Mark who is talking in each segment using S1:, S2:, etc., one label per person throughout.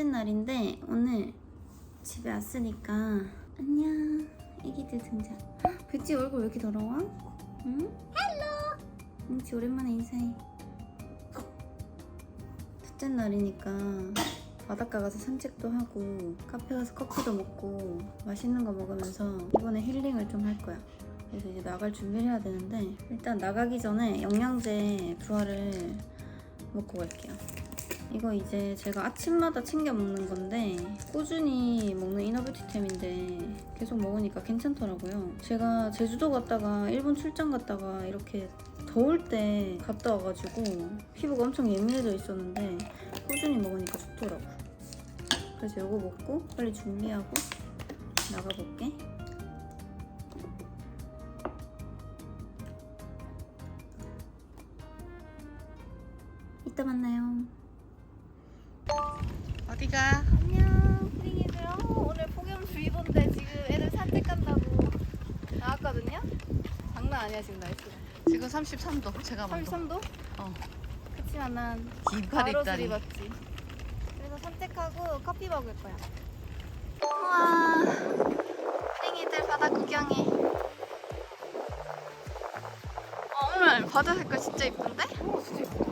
S1: 첫째 날인데 오늘 집에 왔으니까 안녕 애기들 등장 헉, 배지 얼굴 왜 이렇게 더러워? 응? 헬로 뭉치 오랜만에 인사해 첫째 날이니까 바닷가 가서 산책도 하고 카페 가서 커피도 먹고 맛있는 거 먹으면서 이번에 힐링을 좀 할 거야 그래서 이제 나갈 준비를 해야 되는데 일단 나가기 전에 영양제 부화를 먹고 갈게요. 이거 이제 제가 아침마다 챙겨 먹는 건데 꾸준히 먹는 이너뷰티템인데 계속 먹으니까 괜찮더라고요. 제가 제주도 갔다가 일본 출장 갔다가 이렇게 더울 때 갔다 와가지고 피부가 엄청 예민해져 있었는데 꾸준히 먹으니까 좋더라고. 그래서 이거 먹고 빨리 준비하고 나가볼게. 이따 만나요.
S2: 어디가?
S3: 안녕 프링이들 어, 오늘 폭염주의보인데 지금 애들 산책 간다고 나왔거든요 장난 아니야 지금 날씨가
S2: 지금 33도. 제가 먼저.
S3: 33도?
S2: 어.
S3: 그치만 난
S2: 긴팔
S3: 가로수를
S2: 입다니.
S3: 입었지 그래서 산책하고 커피 먹을 거야
S1: 우와, 팽이들 바다 구경해. 어, 오늘 바다 색깔 진짜 이쁜데?
S3: 오 진짜 예쁘다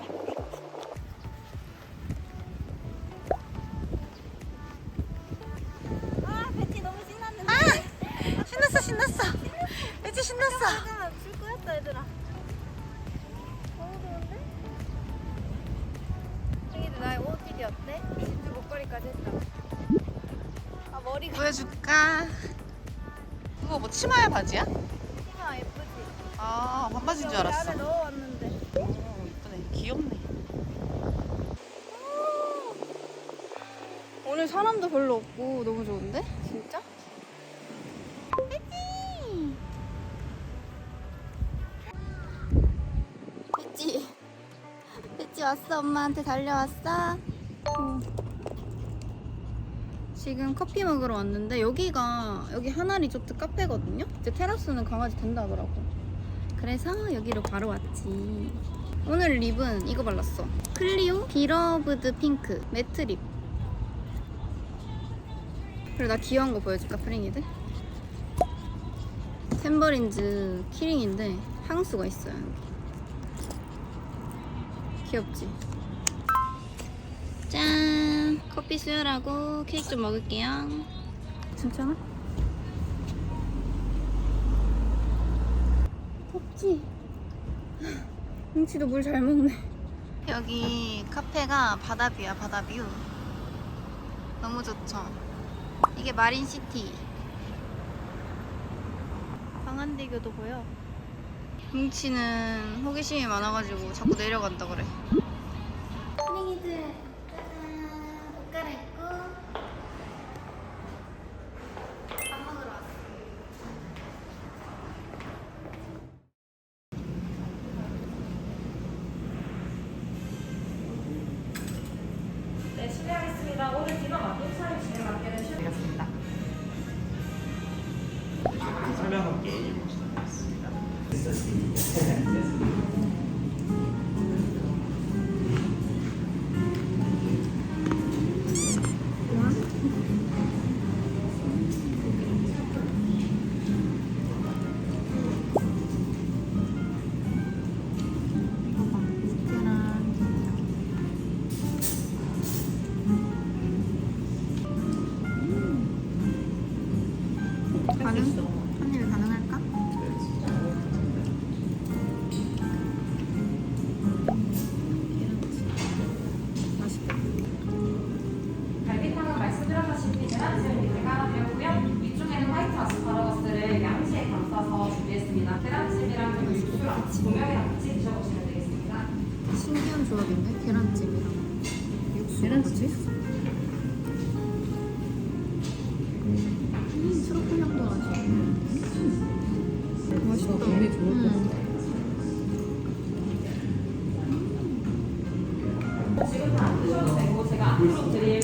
S3: 머리가
S2: 보여줄까? 그거 뭐 치마야 바지야?
S3: 치마 예쁘지?
S2: 아, 반바지인 줄 알았어.
S3: 안에 넣어왔는데
S2: 오, 이쁘네. 귀엽네.
S3: 오늘 사람도 별로 없고 너무 좋은데? 진짜?
S1: 배지, 배지 왔어. 엄마한테 달려왔어. 지금 커피 먹으러 왔는데 여기가 여기 하나 리조트 카페거든요. 이제 테라스는 강아지 된다 하더라고. 그래서 여기로 바로 왔지. 오늘 립은 이거 발랐어. 클리오 비러브드 핑크 매트 립. 그리고 나 귀여운 거 보여줄까 프링이들? 템버린즈 키링인데 향수가 있어요. 귀엽지? 짠! 커피 수혈하고 케이크 좀 먹을게요. 괜찮아? 덥지? 뭉치도 물 잘 먹네. 여기 카페가 바다뷰야, 바다뷰. 너무 좋죠? 이게 마린시티.
S3: 강한대교도 보여
S1: 뭉치는 호기심이 많아가지고 자꾸 내려간다 그래. 푸딩이들
S4: 준비했습니다. 계란찜이랑 그리고 육수랑 고명이랑 같이 드셔보시면 되겠습니다.
S1: 신기한 조합인데? 계란찜이랑 육수가 뭐지? 음, 트러플 향도 나지. 음. 맛있다. 굉장히 좋을 것 같아.
S4: 지금 다 안 드셔도 되고 제가 앞으로 드릴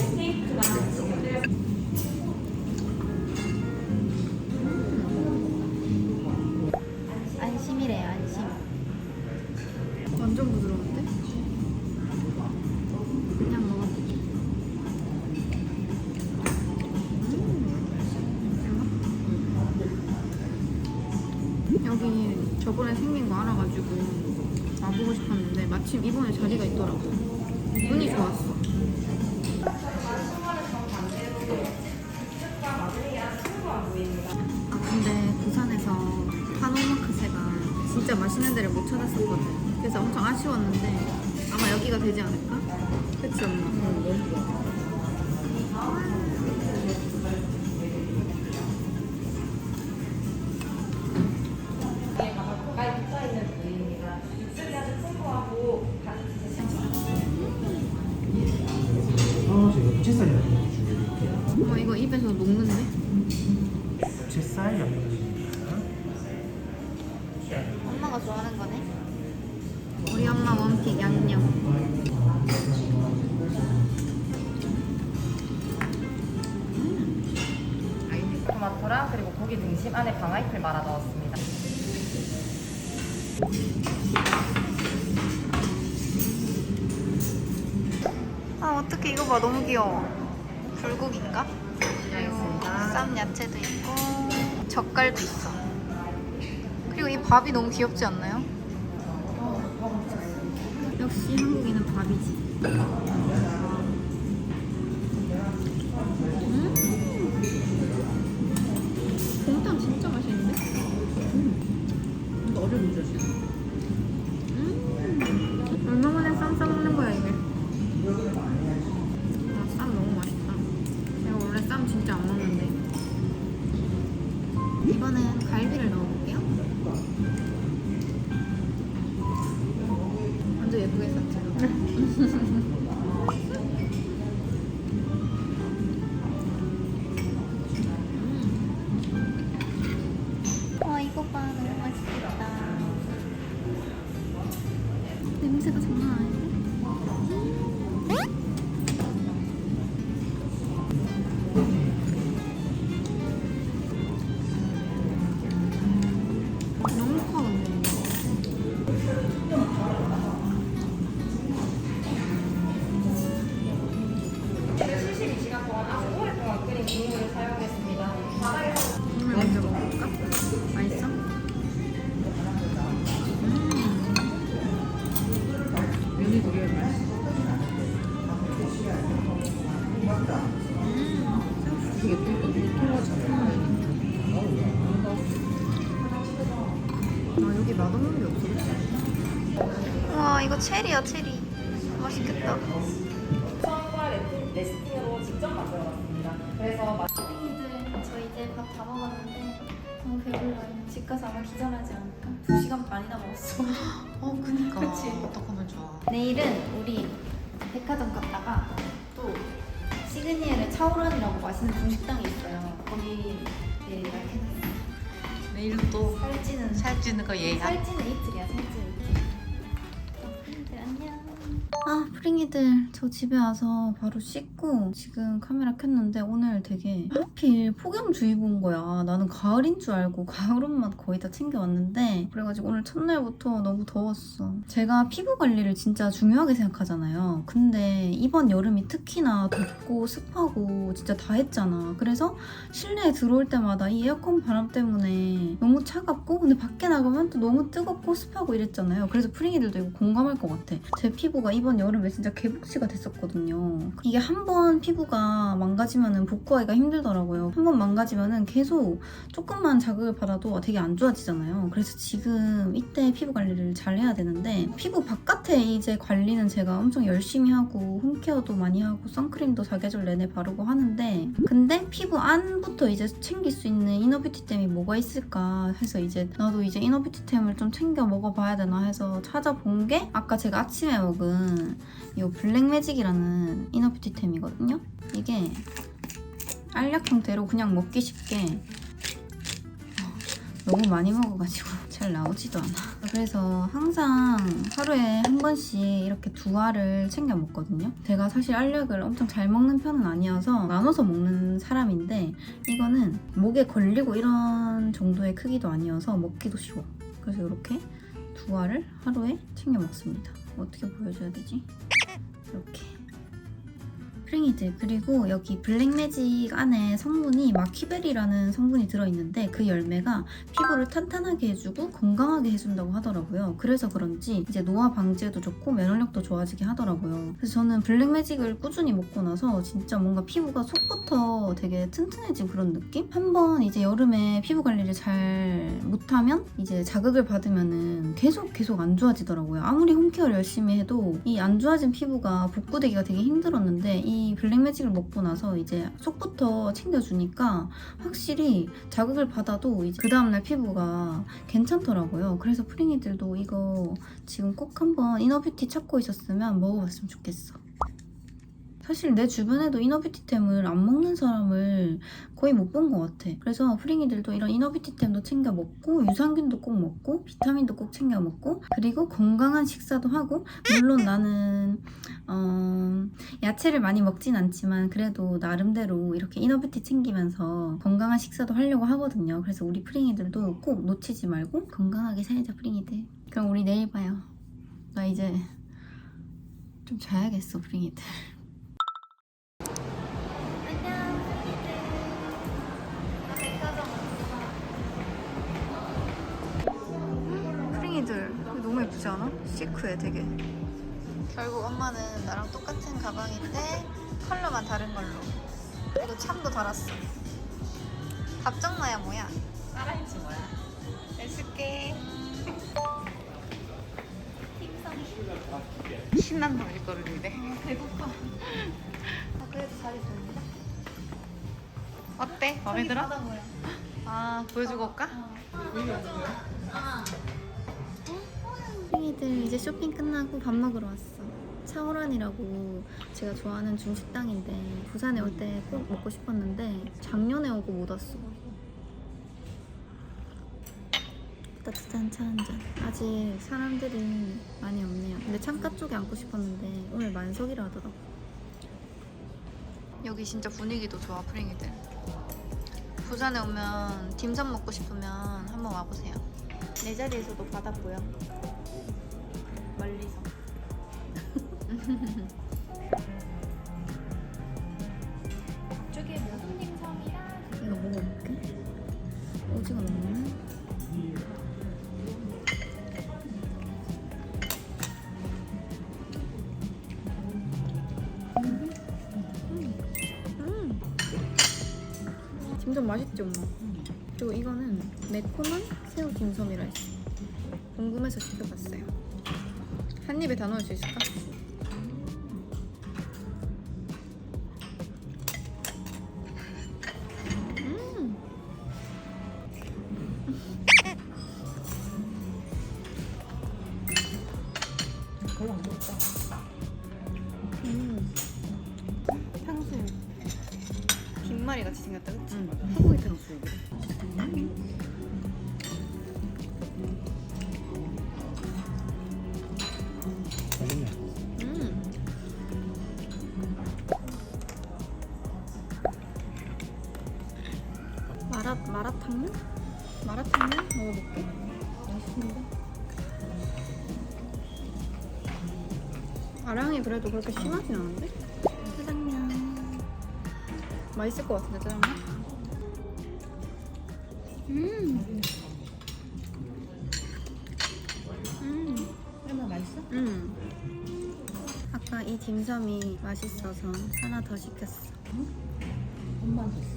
S1: 저번에 생긴 거 알아가지고 와보고 싶었는데 마침 이번에 자리가 있더라고. 운이 좋았어. 아 근데 부산에서 한옥마크새가 진짜 맛있는 데를 못 찾았었거든. 그래서 엄청 아쉬웠는데 아마 여기가 되지 않을까? 그치 엄마? 너무 좋아. 입에서 녹는데?
S5: 부채살 양념입니다.
S3: 엄마가 좋아하는 거네.
S1: 우리 엄마 원픽 양념.
S4: 토마토랑 그리고 고기 등심 안에 방아잎을 말아 넣었습니다.
S3: 아 어떻게 이거 봐 너무 귀여워. 불고기인가? 쌈 야채도 있고 젓갈도 있어. 그리고 이 밥이 너무 귀엽지 않나요?
S1: 역시 한국인은 밥이지. 음. 곰탕 진짜 맛있는데? 음. 어려운 줄 맛없는 게 없어?
S3: 와 이거 체리야 체리. 맛있겠다.
S4: 처음과 레스팅, 레스팅으로 직접 만들어봤습니다. 그래서 맛
S1: 팬이들 저 이제 밥 다 먹었는데 너무 배불러요. 집 가서 아마 기절하지 않을까? 2 시간 반이나 먹었어.
S2: 어 그니까
S1: 그치?
S2: 어떡하면 좋아
S1: 내일은 우리 백화점 갔다가 또 시그니엘의 차오란이라고 맛있는 중식당이 있어요. 거기 내일 예약해놨어요.
S2: 내일 또
S1: 살찌는
S2: 살찌는 거 예약
S1: 살찌는 이틀이야 살찌는 아 프링이들 저 집에 와서 바로 씻고 지금 카메라 켰는데 오늘 되게 하필 폭염주의보 온 거야. 나는 가을인 줄 알고 가을 옷만 거의 다 챙겨왔는데 그래가지고 오늘 첫날부터 너무 더웠어. 제가 피부 관리를 진짜 중요하게 생각하잖아요. 근데 이번 여름이 특히나 덥고 습하고 진짜 다 했잖아. 그래서 실내에 들어올 때마다 이 에어컨 바람 때문에 너무 차갑고 근데 밖에 나가면 또 너무 뜨겁고 습하고 이랬잖아요. 그래서 프링이들도 이거 공감할 것 같아. 제 피부가 이번 여름에 진짜 개복시가 됐었거든요. 이게 한 번 피부가 망가지면은 복구하기가 힘들더라고요. 한 번 망가지면은 계속 조금만 자극을 받아도 되게 안 좋아지잖아요. 그래서 지금 이때 피부 관리를 잘 해야 되는데 피부 바깥에 이제 관리는 제가 엄청 열심히 하고 홈케어도 많이 하고 선크림도 사계절 내내 바르고 하는데 근데 피부 안부터 이제 챙길 수 있는 이너뷰티템이 뭐가 있을까 해서 이제 나도 이제 이너뷰티템을 좀 챙겨 먹어봐야 되나 해서 찾아본 게 아까 제가 아침에 먹은 이 블랙매직이라는 이너뷰티템이거든요. 이게 알약 형태로 그냥 먹기 쉽게 너무 많이 먹어가지고 잘 나오지도 않아. 그래서 항상 하루에 한 번씩 이렇게 두 알을 챙겨 먹거든요. 제가 사실 알약을 엄청 잘 먹는 편은 아니어서 나눠서 먹는 사람인데 이거는 목에 걸리고 이런 정도의 크기도 아니어서 먹기도 쉬워. 그래서 이렇게 두 알을 하루에 챙겨 먹습니다. 어떻게 보여줘야 되지? 이렇게. 프링이들 그리고 여기 블랙매직 안에 성분이 마키베리라는 성분이 들어있는데 그 열매가 피부를 탄탄하게 해주고 건강하게 해준다고 하더라고요. 그래서 그런지 이제 노화 방지에도 좋고 면역력도 좋아지게 하더라고요. 그래서 저는 블랙매직을 꾸준히 먹고 나서 진짜 뭔가 피부가 속부터 되게 튼튼해진 그런 느낌? 한번 이제 여름에 피부 관리를 잘 못하면 이제 자극을 받으면은 계속 계속 안 좋아지더라고요. 아무리 홈케어를 열심히 해도 이 안 좋아진 피부가 복구되기가 되게 힘들었는데 이 블랙매직을 먹고 나서 이제 속부터 챙겨주니까 확실히 자극을 받아도 이제 그 다음날 피부가 괜찮더라고요. 그래서 프링이들도 이거 지금 꼭 한번 이너뷰티 찾고 있었으면 먹어봤으면 좋겠어. 사실 내 주변에도 이너뷰티템을 안 먹는 사람을 거의 못 본 것 같아. 그래서 프링이들도 이런 이너뷰티템도 챙겨 먹고 유산균도 꼭 먹고 비타민도 꼭 챙겨 먹고 그리고 건강한 식사도 하고 물론 나는 어, 야채를 많이 먹진 않지만 그래도 나름대로 이렇게 이너뷰티 챙기면서 건강한 식사도 하려고 하거든요. 그래서 우리 프링이들도 꼭 놓치지 말고 건강하게 살자 프링이들. 그럼 우리 내일 봐요. 나 이제 좀 자야겠어 프링이들. 예쁘지 않아? 시크해 되게. 결국 엄마는 나랑 똑같은 가방인데 컬러만 다른 걸로. 그리고 참도 달았어. 답정나야 뭐야?
S2: 따라했지 뭐야.
S1: 잘 쓸게.
S2: 신난다 일 거를 근데.
S1: 배고파. 아, 그래도 잘 입었는데?
S2: 어때? 마음에 들어? 아 보여주고 올까?
S1: 핑이들 이제 쇼핑 끝나고 밥 먹으러 왔어. 차오란이라고 제가 좋아하는 중식당인데 부산에 올 때 꼭 먹고 싶었는데 작년에 오고 못 왔어. 따뜻한 차 한 잔. 아직 사람들이 많이 없네요. 근데 창가 쪽에 앉고 싶었는데 오늘 만석이라 하더라고.
S3: 여기 진짜 분위기도 좋아 프링이들. 부산에 오면 딤섬 먹고 싶으면 한번 와보세요.
S1: 내 자리에서도 보여. 멀리서.
S4: 이쪽에 모든 딤섬이랑
S1: 이거 먹어볼게. 오징어 먹나? 음. 딤섬 맛있지 엄마? 그리고 이거는 매콤한 새우 딤섬이라 했어. 궁금해서 시켜봤어 넣을 수 있을까? 마라 마라탕면? 마라탕면 먹어볼게. 맛있는데. 마랑이 그래도 그렇게 심하진 않은데? 짜장면. 맛있을 것 같은데 짜장면? 음. 음.
S2: 얼마 맛있어?
S1: 음. 아까 이 딤섬이 맛있어서 하나 더 시켰어.
S2: 엄마 줬어.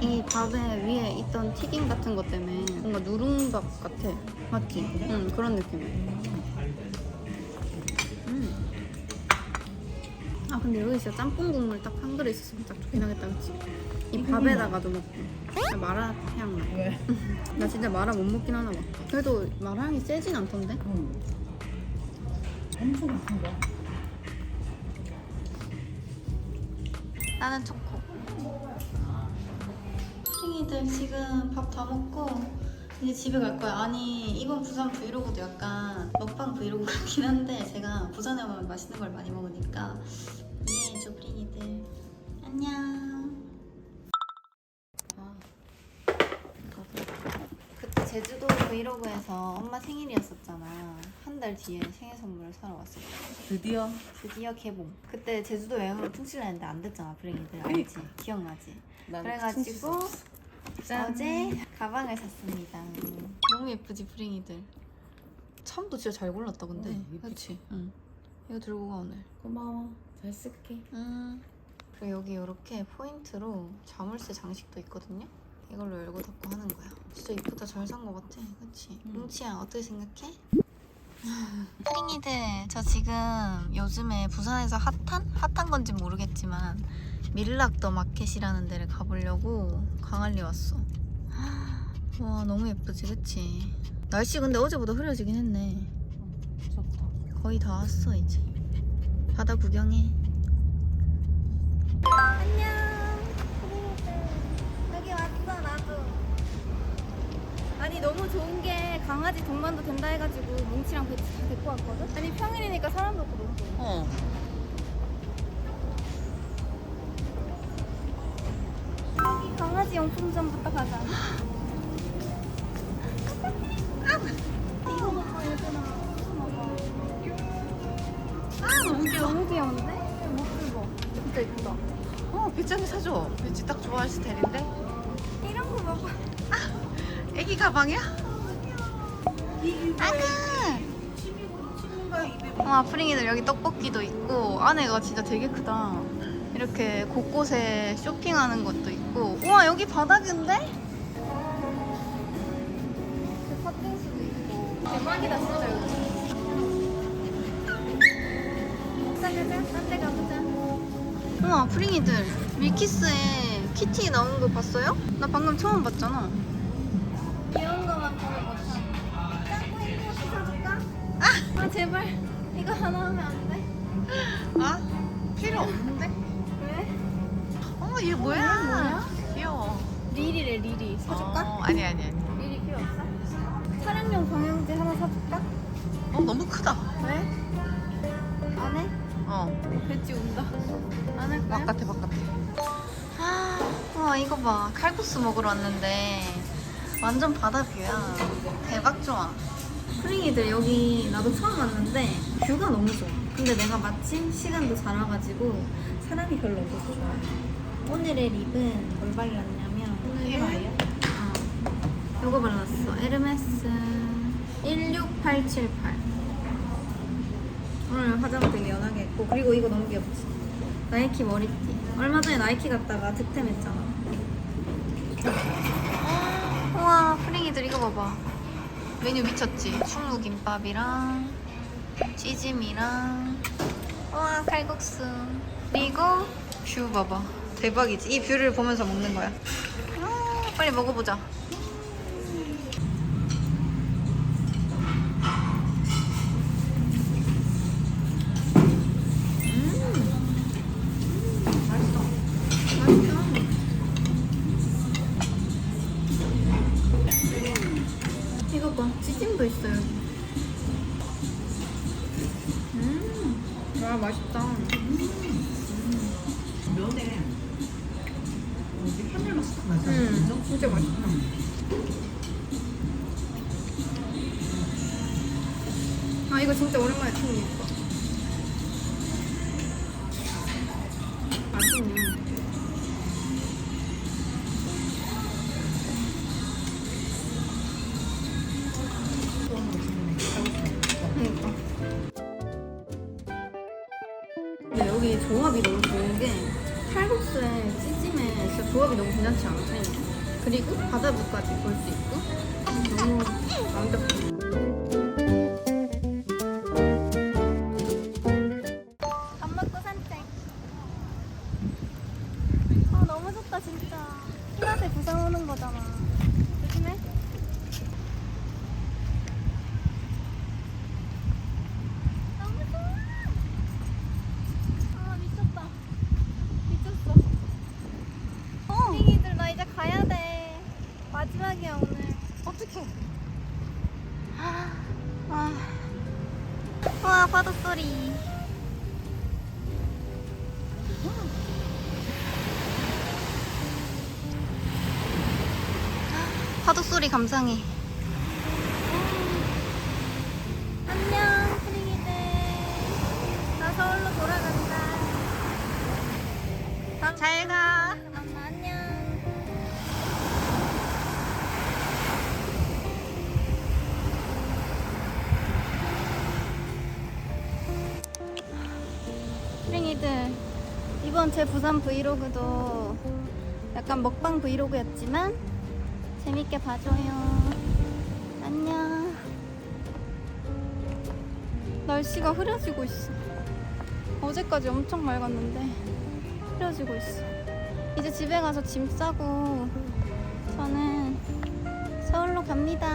S1: 이 밥에 위에 있던 튀김 같은 것 때문에 뭔가 누룽밥 같아. 맞지? 응, 그런 느낌이야. 음. 아, 근데 여기 진짜 짬뽕 국물 딱 한 그릇 있었으면 딱 좋긴 하겠다, 그치? 이 밥에다가도 먹고. 아, 마라 향 나.
S2: 왜?
S1: 나 진짜 마라 못 먹긴 하나 봐. 그래도 마라 향이 세진 않던데?
S2: 응. 엄청 거.
S3: 나는 초 코.
S1: 핑이들 지금 밥 다 먹고 이제 집에 갈 거야. 아니 이번 부산 브이로그도 약간 먹방 브이로그 같긴 한데 제가 부산에 오면 맛있는 걸 많이 먹으니까 이해해줘 프린이들. 안녕. 아, 그때 제주도 브이로그에서 엄마 생일이었었잖아. 한 달 뒤에 생일 선물을 사러 왔었어.
S2: 드디어
S1: 드디어 개봉. 그때 제주도 여행으로 퉁치려 했는데 안 됐잖아, 프린이들. 알지? 기억나지?
S2: 난
S1: 그래가지고
S2: 짠.
S1: 어제 가방을 샀습니다. 너무 예쁘지 프링이들. 참도 진짜 잘 골랐다 근데.
S2: 응, 예쁘지.
S1: 그렇지. 응. 이거 들고 가 오늘.
S2: 고마워 잘 쓸게
S1: 음. 그리고 여기 이렇게 포인트로 자물쇠 장식도 있거든요. 이걸로 열고 닫고 하는 거야. 진짜 이쁘다. 잘 산 거 같아. 그렇지.
S2: 응.
S1: 뭉치야 어떻게 생각해? 프링이들 저 지금 요즘에 부산에서 핫한? 핫한 건지 모르겠지만 밀락 더 마켓이라는 데를 가보려고 강할리 왔어. 와 너무 예쁘지 그치? 날씨 근데 어제보다 흐려지긴 했네. 거의 다 왔어 이제. 바다 구경해. 안녕. 여기 왔어 나도. 아니 너무 좋은 게 강아지 동반도 된다 해가지고 뭉치랑 배치 다 데리고 왔거든. 아니 평일이니까 사람도 없고 너무 좋아.
S2: 어
S1: 여기 강아지 용품점부터 가자. 이거 봐봐 얘들아. 아 너무 귀여워. 너무 귀여운데? 목줄 봐. 진짜 예쁘다.
S2: 어, 배짱이 사줘 배지 딱 좋아할 스타일인데
S1: 이런 거 봐봐.
S2: 애기 가방이야?
S1: 아가. 와 프링이들 여기 떡볶이도 있고 안에가 진짜 되게 크다. 이렇게 곳곳에 쇼핑하는 것도 있고. 우와 여기 바닥인데? 그 팥빙수도 있고. 대박이다 진짜 여기. 가자 딴데 가보자. 우와 프링이들 밀키스에 키티 나온 거 봤어요? 나 방금 처음 봤잖아. 아! 아 제발 이거 하나 하면 안 돼?
S2: 아 필요 없는데
S1: 왜?
S2: 어머 얘 뭐야
S1: 뭐야?
S2: 귀여워
S1: 리리래 리리 사줄까?
S2: 어, 아니 아니 아니
S1: 리리 필요 없어? 촬영용 방향제 하나 사줄까?
S2: 어 너무 크다
S1: 왜? 안 해?
S2: 어
S1: 배지 온다 안 할 거야?
S2: 바깥에 바깥에
S1: 아, 와 이거 봐 칼국수 먹으러 왔는데 완전 바다 뷰야 대박 좋아 프링이들 여기 나도 처음 왔는데 뷰가 너무 좋아. 근데 내가 마침 시간도 잘 와가지고 사람이 별로 없어서 좋아. 오늘의 립은 뭘 발랐냐면
S2: 이마예요?
S1: 어, 이거 발랐어. 에르메스 16878 오늘 화장 되게 연하게 했고 그리고 이거 너무 귀엽지? 나이키 머리띠. 얼마 전에 나이키 갔다가 득템했잖아. 우와 프링이들 이거 봐봐 메뉴 미쳤지? 충무김밥이랑 찌짐이랑 우와 칼국수. 그리고 뷰 봐봐. 대박이지? 이 뷰를 보면서 먹는 거야. 아, 빨리 먹어보자 소리 감상해. 안녕 프링이들. 나 서울로 돌아간다. 잘 가. 엄마 안녕. 프링이들 이번 제 부산 브이로그도 약간 먹방 브이로그였지만 재밌게 봐줘요. 안녕. 날씨가 흐려지고 있어. 어제까지 엄청 맑았는데 흐려지고 있어. 이제 집에 가서 짐 싸고 저는 서울로 갑니다.